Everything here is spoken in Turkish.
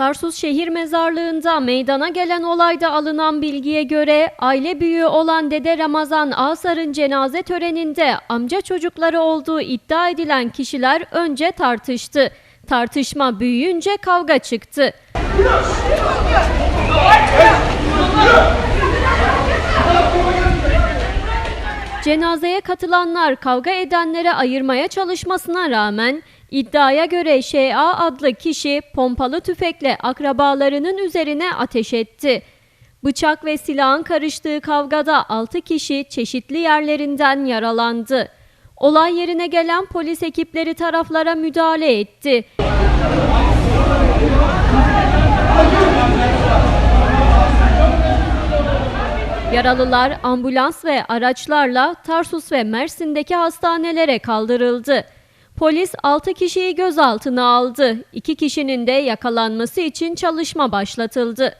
Tarsus Şehir Mezarlığı'nda meydana gelen olayda alınan bilgiye göre aile büyüğü olan Dede Ramazan Asar'ın cenaze töreninde amca çocukları olduğu iddia edilen kişiler önce tartıştı. Tartışma büyüyünce kavga çıktı. Cenazeye katılanlar kavga edenlere ayırmaya çalışmasına rağmen iddiaya göre Şea adlı kişi pompalı tüfekle akrabalarının üzerine ateş etti. Bıçak ve silahın karıştığı kavgada 6 kişi çeşitli yerlerinden yaralandı. Olay yerine gelen polis ekipleri taraflara müdahale etti. Yaralılar ambulans ve araçlarla Tarsus ve Mersin'deki hastanelere kaldırıldı. Polis 6 kişiyi gözaltına aldı. 2 kişinin de yakalanması için çalışma başlatıldı.